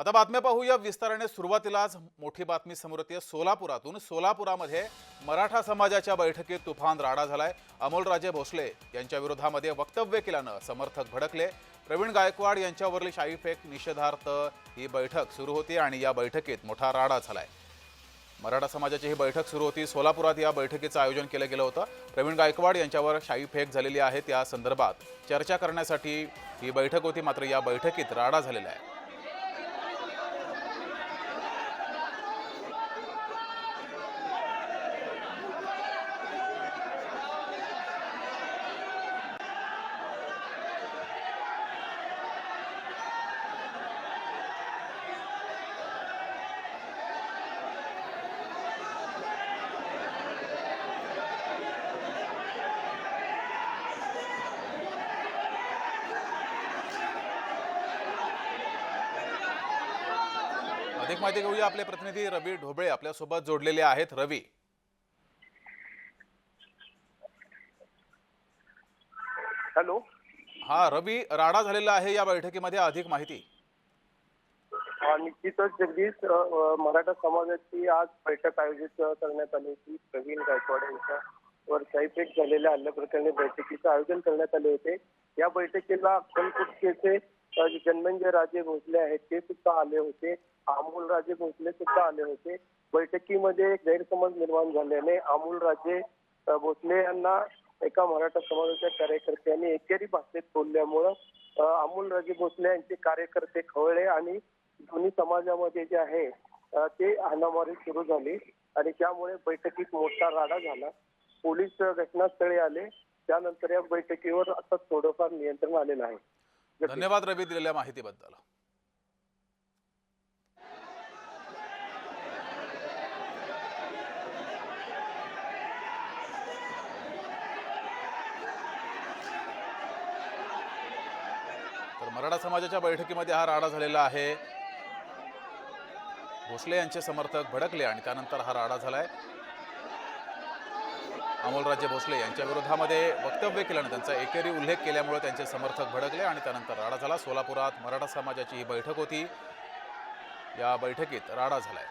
आता बातम्या पाहूया. विस्ताराने सुरुवातीलाच मोठी बातमी समोर येते. सोलापुरातून सोलापुरामध्ये मराठा समाजाच्या बैठकीत तुफान राडा झालाय. अमोलराजे भोसले यांच्या विरोधामध्ये वक्तव्य केल्यानं समर्थक भडकले. प्रवीण गायकवाड यांच्यावरील शाईफेक फेक निषेधार्थ ही बैठक सुरू होती आणि या बैठकीत मोठा राडा झालाय. मराठा समाजाची ही बैठक सुरू होती. सोलापुरात या बैठकीचं आयोजन केलं गेलं होतं. प्रवीण गायकवाड यांच्यावर शाई फेक झालेली आहे. त्या संदर्भात चर्चा करण्यासाठी ही बैठक होती. मात्र या बैठकीत राडा झालेला आहे. अधिक माहिती घेऊया आपले प्रतिनिधी रवी ढोबळे आपल्यासोबत जोडलेले आहेत. रवी. हॅलो. हा रवी राडा झालेला आहे या बैठकीमध्ये अधिक माहिती. निश्चितच जगदीश मराठा समाजाची आज बैठक आयोजित करण्यात आली होती. प्रवीण गायकवाड यांच्यावर साईफेक झालेल्या हल्ल्याप्रकरणी बैठकीचं आयोजन करण्यात आले होते. या बैठकीला अक्कलकोटचे अ, जे जन्मंजय राजे भोसले आहेत ते सुद्धा आले होते. अमोल राजे भोसले सुद्धा आले होते. बैठकीमध्ये गैरसमज निर्माण झाल्याने अमोल राजे भोसले यांना एका मराठा समाजाच्या कार्यकर्त्यांनी एकेरी भाषेत बोलल्यामुळं अमोल राजे भोसले यांचे कार्यकर्ते खवळले आणि दोन्ही समाजामध्ये जे आहे ते हाणामारी सुरू झाली आणि त्यामुळे बैठकीत मोठा राडा झाला. पोलीस घटनास्थळी आले. त्यानंतर या बैठकीवर आता थोडंफार नियंत्रण आलेलं आहे. धन्यवाद रवी दिलेल्या माहितीबद्दल. तर मराठा समाजाच्या बैठकीमध्ये हा राडा झालेला आहे. भोसले यांचे समर्थक भडकले आणि त्यानंतर हा राडा झालाय. अमोलराजे भोसले यांच्या विरोधामध्ये वक्तव्य केल्यानं त्यांचा एकेरी उल्लेख केल्यामुळे त्यांचे समर्थक भडकले आणि त्यानंतर राडा झाला. सोलापुरात मराठा समाजाची ही बैठक होती. या बैठकीत राडा झालाय.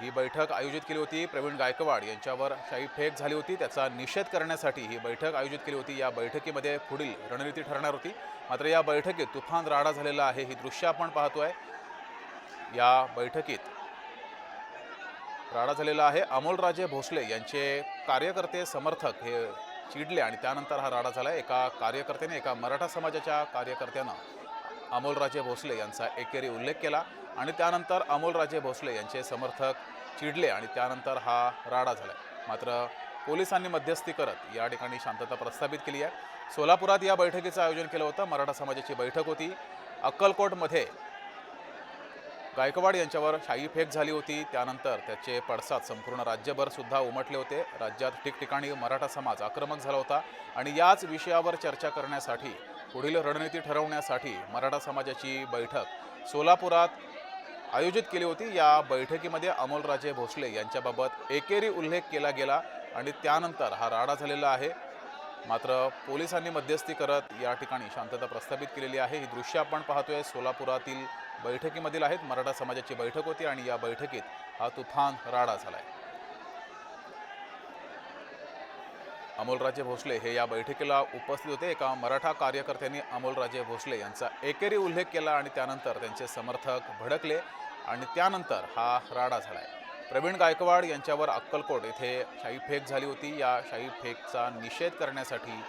ही बैठक आयोजित केली होती. प्रवीण गायकवाड यांच्यावर शाही फेक झाली होती. त्याचा निषेध करण्यासाठी ही बैठक आयोजित केली होती. या बैठकीमध्ये पुढील रणनीती ठरणार होती. मात्र या बैठकीत तुफान राडा झालेला आहे ही दृश्य आपण पाहतोय. या बैठकीत राडा झालेला आहे. अमोलराजे भोसले यांचे कार्यकर्ते समर्थक हे चिडले आणि त्यानंतर हा राडा झाला एका कार्यकर्त्याने एका मराठा समाजाच्या कार्यकर्त्यानं अमोलराजे भोसले यांचा एकेरी उल्लेख केला आणि त्यानंतर अमोलराजे भोसले यांचे समर्थक चिडले आणि त्यानंतर हा राडा झाला मात्र पोलिसांनी मध्यस्थी करत या ठिकाणी शांतता प्रस्थापित केली आहे. सोलापुरात या बैठकीचं आयोजन केलं होतं. मराठा समाजाची बैठक होती. अक्कलकोटमध्ये गायकवाड यांच्यावर शाई फेक झाली होती. त्यानंतर त्याचे पडसाद संपूर्ण राज्यभर सुद्धा उमटले होते. राज्यात ठिकठिकाणी मराठा समाज आक्रमक झाला होता आणि याच विषयावर चर्चा करण्यासाठी पुढील रणनीती ठरवण्यासाठी मराठा समाजाची बैठक सोलापुरात आयोजित केली होती. या बैठकीमध्ये अमोलराजे भोसले यांच्याबाबत एकेरी उल्लेख केला गेला आणि त्यानंतर हा राडा झालेला आहे. मात्र पोलिसांनी मध्यस्थी करत या ठिकाणी शांतता प्रस्थापित केलेली आहे. ही दृश्य आपण पाहतोय सोलापुरातील बैठकीमधील आहेत मराठा समाजाची बैठक होती आणि या बैठकीत हा तुफान राडा झालाय. अमोलराजे भोसले हे या बैठकीला उपस्थित होते. एका मराठा कार्यकर्त्यांनी अमोलराजे भोसले यांचा एकेरी उल्लेख केला आणि त्यानंतर त्यांचे समर्थक भडकले आणि त्यानंतर हा राडा झालाय. प्रवीण गायकवाड यांच्यावर अक्कलकोट येथे शाही फेक झाली होती. या शाही फेकचा निषेध करण्यासाठी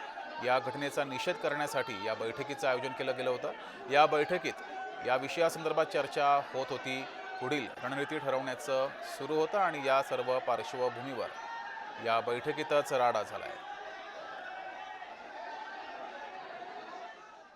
या घटनेचा निषेध करण्यासाठी या बैठकीचं आयोजन केलं गेलं होतं. या बैठकीत या विषयासंदर्भात चर्चा होत होती. पुढील रणनीती ठरवण्याचं सुरू होतं आणि या सर्व पार्श्वभूमीवर या बैठकीतच राडा झाला आहे